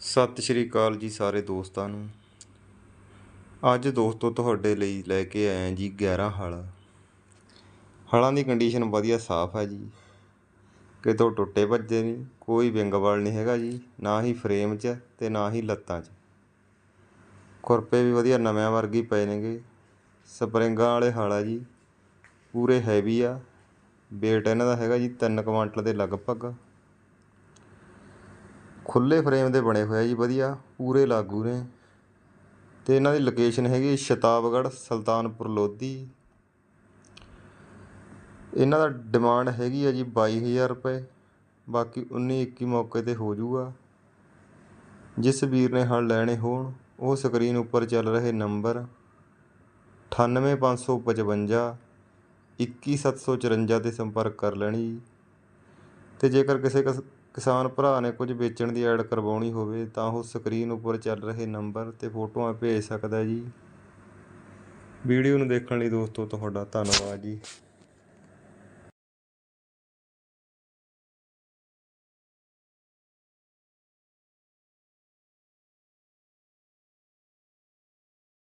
ਸਤਿ ਸ਼੍ਰੀ ਅਕਾਲ ਜੀ ਸਾਰੇ ਦੋਸਤਾਂ ਨੂੰ। ਅੱਜ ਦੋਸਤੋ ਤੁਹਾਡੇ ਲਈ ਲੈ ਕੇ ਆਏ ਜੀ 11 ਹਲ। ਹਲਾਂ ਦੀ ਕੰਡੀਸ਼ਨ ਵਧੀਆ ਸਾਫ਼ ਹੈ ਜੀ। ਕਿਤੋਂ ਟੁੱਟੇ ਭੱਜੇ ਨਹੀਂ, ਕੋਈ ਵਿੰਗ ਵਾਲ ਨਹੀਂ ਹੈਗਾ ਜੀ, ਨਾ ਹੀ ਫਰੇਮ 'ਚ ਤੇ ਨਾ ਹੀ ਲੱਤਾਂ 'ਚ। ਖੁਰਪੇ ਵੀ ਵਧੀਆ ਨਵਿਆਂ ਵਰਗੀ ਪਏ ਨੇਗੇ। ਸਪਰਿੰਗਾਂ ਵਾਲੇ ਹਲ ਆ ਜੀ, ਪੂਰੇ ਹੈਵੀ ਆ। weight ਇਹਨਾਂ ਦਾ ਹੈਗਾ ਜੀ 3 ਕੁਆਂਟਲ ਦੇ ਲਗਭਗ। ਖੁੱਲ੍ਹੇ ਫਰੇਮ ਦੇ ਬਣੇ ਹੋਏ ਆ ਜੀ, ਵਧੀਆ, ਪੂਰੇ ਲਾਗੂ ਨੇ। ਤੇ ਇਹਨਾਂ ਦੀ ਲੋਕੇਸ਼ਨ ਹੈਗੀ ਸ਼ਤਾਬਗੜ੍ਹ, ਸੁਲਤਾਨਪੁਰ ਲੋਧੀ। ਇਹਨਾਂ ਦਾ ਡਿਮਾਂਡ ਹੈਗੀ ਆ ਜੀ 22000 ਰੁਪਏ। ਬਾਕੀ 19 21 ਮੌਕੇ ਤੇ ਹੋ ਜਾਊਗਾ ਜਿਸ ਵੀਰ ਨੇ ਹਲ ਲੈਣੇ ਹੋਣ, ਉਹ ਸਕਰੀਨ ਉੱਪਰ ਚੱਲ ਰਹੇ ਨੰਬਰ 98555 21754 ਤੇ ਸੰਪਰਕ ਕਰ ਲੈਣੀ ਜੀ। ਤੇ ਜੇਕਰ ਕਿਸੇ ਕਿਸ- ਕਿਸਾਨ ਭਰਾ ਨੇ ਕੁਝ ਵੇਚਣ ਦੀ ਐਡ ਕਰਵਾਉਣੀ ਹੋਵੇ ਤਾਂ ਉਹ ਸਕਰੀਨ ਉੱਪਰ ਚੱਲ ਰਹੇ ਨੰਬਰ ਤੇ ਫੋਟੋਆਂ ਭੇਜ ਸਕਦਾ ਜੀ। ਵੀਡੀਓ ਨੂੰ ਦੇਖਣ ਲਈ ਦੋਸਤੋ, ਤੁਹਾਡਾ ਧੰਨਵਾਦ ਜੀ।